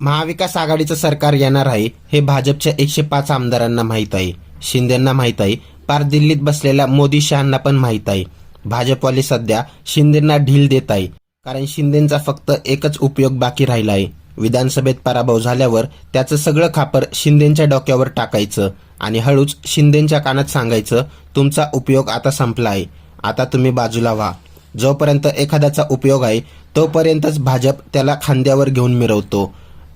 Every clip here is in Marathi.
महाविकास आघाडीचं सरकार येणार आहे हे भाजपच्या एकशे पाच आमदारांना माहीत आहे. शिंदेंना माहीत आहे. पार दिल्लीत बसलेल्या मोदी शहांना पण माहीत आहे. भाजपवाले सध्या शिंदेंना ढील देत आहे. कारण शिंदेंचा फक्त एकच उपयोग बाकी राहिला आहे. विधानसभेत पराभव झाल्यावर त्याचं सगळं खापर शिंदेंच्या डोक्यावर टाकायचं आणि हळूच शिंदेंच्या कानात सांगायचं तुमचा उपयोग आता संपला आहे. आता तुम्ही बाजूला व्हा. जोपर्यंत एखाद्याचा उपयोग आहे तोपर्यंतच भाजप त्याला खांद्यावर घेऊन मिरवतो.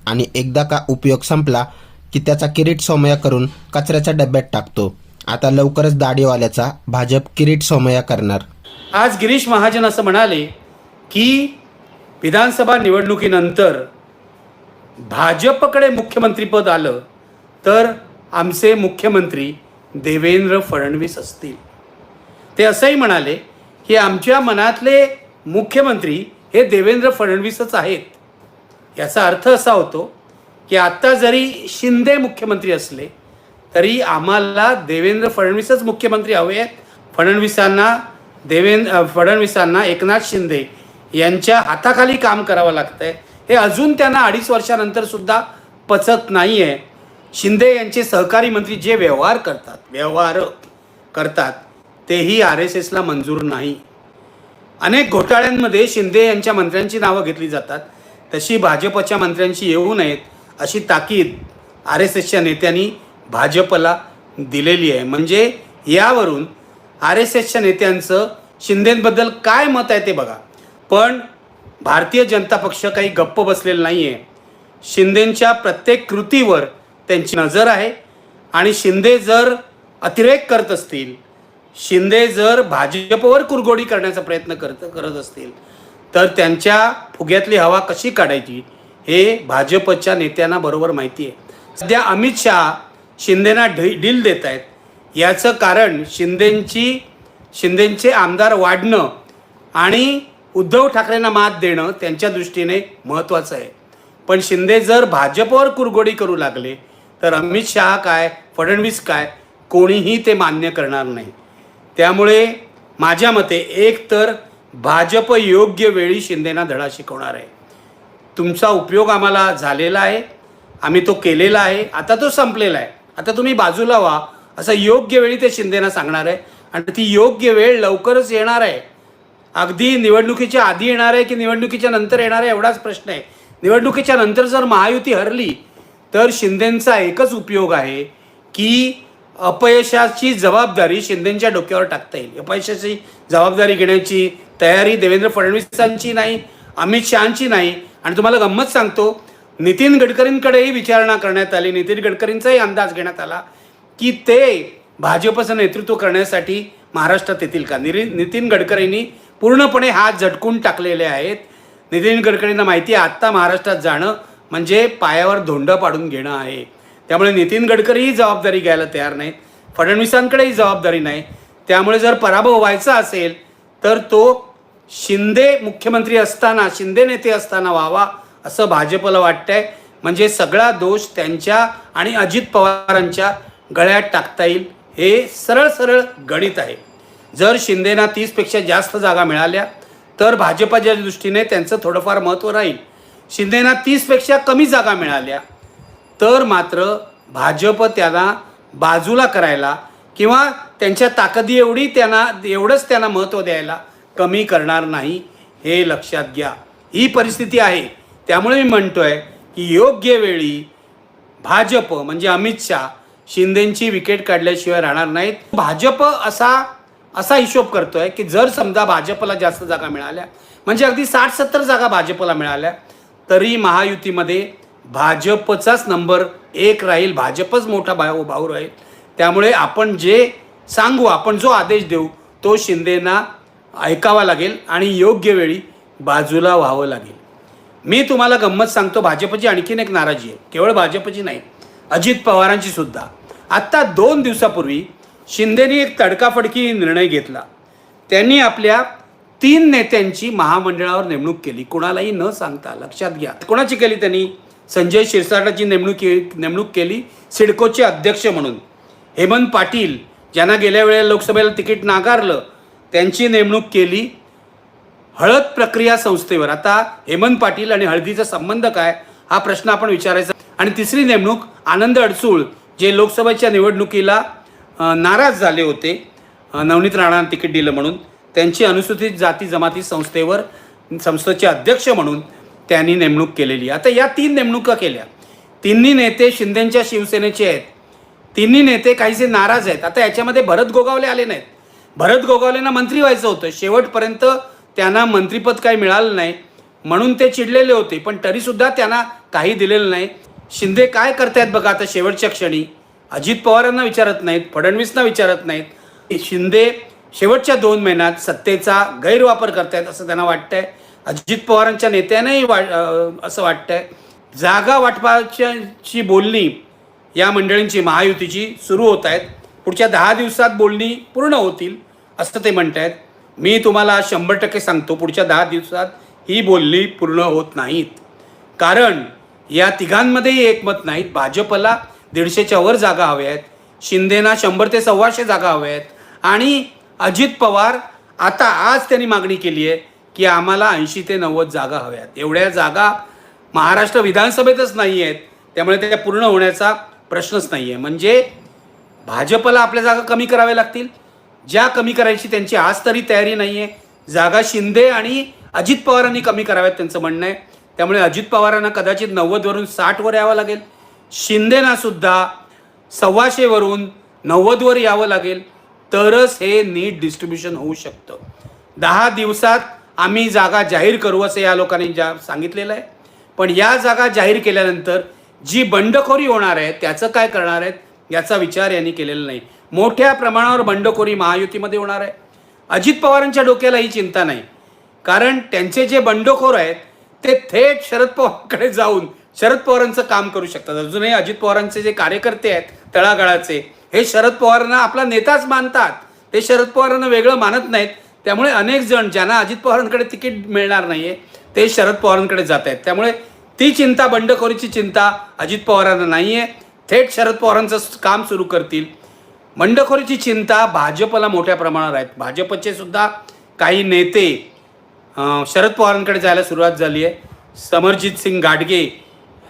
आणि एकदा का उपयोग संपला की त्याचा किरीट सोमया करून कचऱ्याच्या डब्यात टाकतो. आता लवकरच दाढीवाल्याचा भाजप किरीट सोमया करणार. आज गिरीश महाजन असं म्हणाले की विधानसभा निवडणुकीनंतर भाजपकडे मुख्यमंत्रीपद आलं तर आमचे मुख्यमंत्री देवेंद्र फडणवीस असतील. ते असंही म्हणाले की आमच्या मनातले मुख्यमंत्री हे देवेंद्र फडणवीसच आहेत. याचा अर्थ असा होतो की आत्ता जरी शिंदे मुख्यमंत्री असले तरी आम्हाला देवेंद्र फडणवीसच मुख्यमंत्री हवे आहेत. फडणवीसांना देवेंद्र फडणवीसांना एकनाथ शिंदे यांच्या हाताखाली काम करावं लागतंय. हे अजून त्यांना अडीच वर्षानंतर सुद्धा पचत नाही आहे शिंदे यांचे सहकारी मंत्री जे व्यवहार करतात व्यवहार करतात तेही आर एस एसला मंजूर नाही. अनेक घोटाळ्यांमध्ये शिंदे यांच्या मंत्र्यांची नावं घेतली जातात. तशी भाजपच्या मंत्र्यांशी येऊ नयेत अशी ताकीद आर एस एसच्या नेत्यांनी भाजपला दिलेली आहे. म्हणजे यावरून आर एस एसच्या नेत्यांचं शिंदेबद्दल काय मत आहे ते बघा. पण भारतीय जनता पक्ष काही गप्प बसलेला नाही आहे शिंदेंच्या प्रत्येक कृतीवर त्यांची नजर आहे आणि शिंदे जर अतिरेक करत असतील शिंदे जर भाजपवर कुरघोडी करण्याचा प्रयत्न करत करत असतील तर त्यांच्या फुग्यातली हवा कशी काढायची हे भाजपच्या नेत्यांना बरोबर माहिती आहे सध्या अमित शहा शिंदेना ढी डील देत आहेत याचं कारण शिंदेंची शिंदेंचे आमदार वाढणं आणि उद्धव ठाकरेंना मात देणं त्यांच्या दृष्टीने महत्त्वाचं आहे. पण शिंदे जर भाजपवर कुरघोडी करू लागले तर अमित शहा काय फडणवीस काय कोणीही ते मान्य करणार नाही. त्यामुळे माझ्या मते एक तर भाजप योग्य वेळी शिंदेना धडा शिकवणार आहे. तुमचा उपयोग आम्हाला झालेला आहे. आम्ही तो केलेला आहे. आता तो संपलेला आहे. आता तुम्ही बाजूला व्हा. असं योग्य वेळी ते शिंदेना सांगणार आहे. आणि ती योग्य वेळ लवकरच येणार आहे. अगदी निवडणुकीच्या आधी येणार आहे की निवडणुकीच्या नंतर येणार आहे एवढाच प्रश्न आहे. निवडणुकीच्या नंतर जर महायुती हरली तर शिंदेंचा एकच उपयोग आहे की अपयशाची जबाबदारी शिंदेंच्या डोक्यावर टाकता येईल. अपयशाची जबाबदारी घेण्याची तयारी देवेंद्र फडणवीसांची नाही अमित शहाची नाही. आणि तुम्हाला गंमत सांगतो नितीन गडकरींकडेही विचारणा करण्यात आली. नितीन गडकरींचाही अंदाज घेण्यात आला की ते भाजपचं नेतृत्व करण्यासाठी महाराष्ट्रात येतील का? निरी नितीन गडकरींनी पूर्णपणे हात झटकून टाकलेले आहेत. नितीन गडकरींना माहिती आहे आत्ता महाराष्ट्रात जाणं म्हणजे पायावर धोंड पाडून घेणं आहे. त्यामुळे नितीन गडकरीही जबाबदारी घ्यायला तयार नाहीत. फडणवीसांकडेही जबाबदारी नाही. त्यामुळे जर पराभव व्हायचा असेल तर तो शिंदे मुख्यमंत्री असताना शिंदे नेते असताना व्हावा असं भाजपला वाटतंय. म्हणजे सगळा दोष त्यांच्या आणि अजित पवारांच्या गळ्यात टाकता येईल. हे सरळ सरळ गणित आहे. जर शिंदेना तीसपेक्षा जास्त जागा मिळाल्या तर भाजपाच्या दृष्टीने त्यांचं थोडंफार महत्त्व राहील. शिंदेना तीसपेक्षा कमी जागा मिळाल्या तर मात्र भाजप त्यांना बाजूला करायला किंवा त्यांच्या ताकदी एवढी त्यांना एवढंच त्यांना महत्त्व द्यायला कमी करणार नाही हे लक्षात घ्या. ही परिस्थिती आहे. त्यामुळे मी म्हणतो आहे की योग्य वेळी भाजप म्हणजे अमित शहा शिंदेंची विकेट काढल्याशिवाय राहणार नाहीत. भाजप असा असा हिशोब करतो आहे की जर समजा भाजपला जास्त जागा मिळाल्या म्हणजे अगदी साठ सत्तर जागा भाजपला मिळाल्या तरी महायुतीमध्ये भाजपचाच नंबर एक राहील भाजपच मोठा भाऊ भाऊ राहील. त्यामुळे आपण जे सांगू आपण जो आदेश देऊ तो शिंदेना ऐकावा लागेल आणि योग्य वेळी बाजूला व्हावं लागेल. मी तुम्हाला गंमत सांगतो भाजपची आणखीन एक नाराजी आहे. केवळ भाजपची नाही अजित पवारांची सुद्धा. आत्ता दोन दिवसापूर्वी शिंदेनी एक तडकाफडकी निर्णय घेतला. त्यांनी आपल्या तीन नेत्यांची महामंडळावर नेमणूक केली. कोणालाही न सांगता लक्षात घ्या. कोणाची केली त्यांनी? संजय शिरसाटाची नेमणूक के- नेमणूक केली सिडकोचे अध्यक्ष म्हणून. हेमंत पाटील ज्यांना गेल्या वेळेला लोकसभेला तिकीट नाकारलं त्यांची नेमणूक केली हळद प्रक्रिया संस्थेवर. आता हेमंत पाटील आणि हळदीचा संबंध काय हा प्रश्न आपण विचारायचा. आणि तिसरी नेमणूक आनंद अडसूळ जे लोकसभेच्या निवडणुकीला नाराज झाले होते नवनीत राणांना तिकीट दिलं म्हणून. त्यांची अनुसूचित जाती जमाती संस्थेवर संस्थेचे अध्यक्ष म्हणून त्यांनी नेमणूक केलेली. आता या तीन नेमणुका केल्या. तिन्ही नेते शिंदेच्या शिवसेनेचे आहेत. तिन्ही नेते काहीसे नाराज आहेत. आता याच्यामध्ये भरत गोगावले आले नाहीत. भरत गोगावलेंना मंत्री व्हायचं होतं. शेवटपर्यंत त्यांना मंत्रीपद काही मिळालं नाही. म्हणून ते चिडलेले होते. पण तरीसुद्धा त्यांना काही दिलेलं नाही. शिंदे काय करतायत बघा आता शेवटच्या क्षणी. अजित पवारांना विचारत नाहीत. फडणवीसना विचारत नाहीत. शिंदे शेवटच्या दोन महिन्यात सत्तेचा गैरवापर करतायत असं त्यांना वाटतंय. अजित पवारांच्या नेत्यांनाही वा असं वाटतंय. जागा वाटपाची बोलणी या मंडळींची महायुतीची सुरू होत आहेत. पुढच्या दहा दिवसात बोलणी पूर्ण होतील असं ते म्हणत आहेत मी तुम्हाला शंभर टक्के सांगतो पुढच्या दहा दिवसात ही बोलणी पूर्ण होत नाहीत. कारण या तिघांमध्येही एकमत नाहीत. भाजपला दीडशेच्या वर जागा हव्या आहेत. शिंदेना शंभर ते सव्वाशे जागा हव्या आहेत. आणि अजित पवार आता आज त्यांनी मागणी केली आहे की आम्हाला ऐंशी ते नव्वद जागा हव्यात. एवढ्या जागा महाराष्ट्र विधानसभेतच नाही आहेत त्यामुळे त्या पूर्ण होण्याचा प्रश्नच नाही आहे म्हणजे भाजपला आपल्या जागा कमी कराव्या लागतील. ज्या कमी करायची त्यांची आज तरी तयारी नाही आहे जागा शिंदे आणि अजित पवारांनी कमी कराव्यात त्यांचं म्हणणं आहे. त्यामुळे अजित पवारांना कदाचित नव्वदवरून साठवर यावं लागेल. शिंदेना सुद्धा सव्वाशेवरून नव्वदवर यावं लागेल. तरच हे नीट डिस्ट्रीब्युशन होऊ शकतं. दहा दिवसात आम्ही जागा जाहीर करू असं या लोकांनी ज्या सांगितलेलं आहे. पण या जागा जाहीर केल्यानंतर जी बंडखोरी होणार आहे त्याचं काय करणार आहेत याचा विचार यांनी केलेला नाही. मोठ्या प्रमाणावर बंडखोरी महायुतीमध्ये होणार आहे. अजित पवारांच्या डोक्याला ही चिंता नाही. कारण त्यांचे जे बंडखोर आहेत ते थेट शरद पवारांकडे जाऊन शरद पवारांचं काम करू शकतात. अजूनही अजित पवारांचे जे कार्यकर्ते आहेत तळागाळाचे हे शरद पवारांना आपला नेताच मानतात. ते शरद पवारांना वेगळं मानत नाहीत. त्यामुळे अनेक जण ज्यांना अजित पवारांकडे तिकीट मिळणार नाही आहे ते शरद पवारांकडे जात आहेत. त्यामुळे ती चिंता बंडखोरीची चिंता अजित पवारांना नाही आहे थेट शरद पवारांचं काम सुरू करतील. बंडखोरीची चिंता भाजपला मोठ्या प्रमाणावर आहेत. भाजपचे सुद्धा काही नेते शरद पवारांकडे जायला सुरुवात झाली आहे. समरजित सिंग गाडगे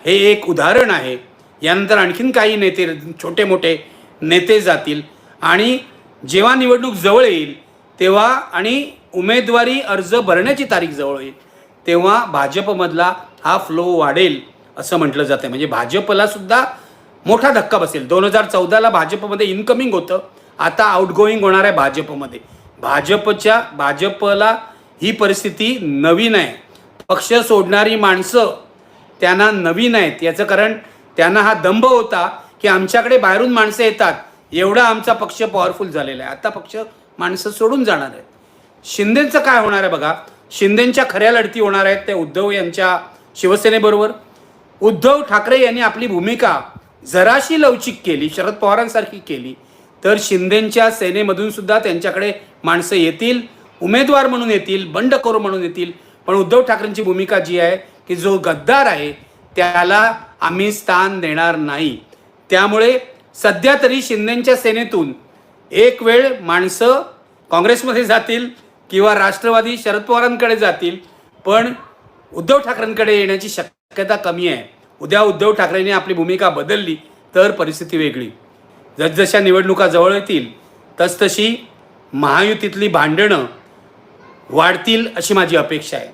हे एक उदाहरण आहे. यानंतर आणखीन काही नेते छोटे मोठे नेते जातील. आणि जेव्हा निवडणूक जवळ येईल तेव्हा आणि उमेदवारी अर्ज भरण्याची तारीख जवळ येईल. तेव्हा भाजपमधला हा फ्लो वाढेल असं म्हटलं जातं म्हणजे भाजपला सुद्धा मोठा धक्का बसेल. दोन हजार चौदाला भाजपमध्ये इनकमिंग होतं. आता आउटगोईंग होणार आहे भाजपमध्ये. भाजपच्या भाजपला ही परिस्थिती नवीन आहे. पक्ष सोडणारी माणसं त्यांना नवीन आहेत. याचं कारण त्यांना हा दंभ होता की आमच्याकडे बाहेरून माणसं येतात. एवढा आमचा पक्ष पॉवरफुल झालेला आहे. आता पक्ष माणसं सोडून जाणार आहेत. शिंदेचं काय होणार आहे बघा? शिंदेच्या खऱ्या लढती होणार आहेत त्या उद्धव यांच्या शिवसेनेबरोबर. उद्धव ठाकरे यांनी आपली भूमिका जराशी लवचिक केली शरद पवारांसारखी केली तर शिंदेच्या सेनेमधून सुद्धा त्यांच्याकडे माणसं येतील उमेदवार म्हणून येतील बंडखोर म्हणून येतील. पण उद्धव ठाकरेंची भूमिका जी आहे की जो गद्दार आहे त्याला आम्ही स्थान देणार नाही. त्यामुळे सध्या तरी शिंदेच्या सेनेतून एक वेळ माणसं काँग्रेसमध्ये जातील किंवा राष्ट्रवादी शरद पवारांकडे जातील पण उद्धव ठाकरेंकडे येण्याची शक्यता कमी आहे. उद्या उद्धव ठाकरेंनी आपली भूमिका बदलली तर परिस्थिती वेगळी. जसजशा निवडणुका जवळ येतील तसतशी महायुतीतली भांडणं वाढतील अशी माझी अपेक्षा आहे.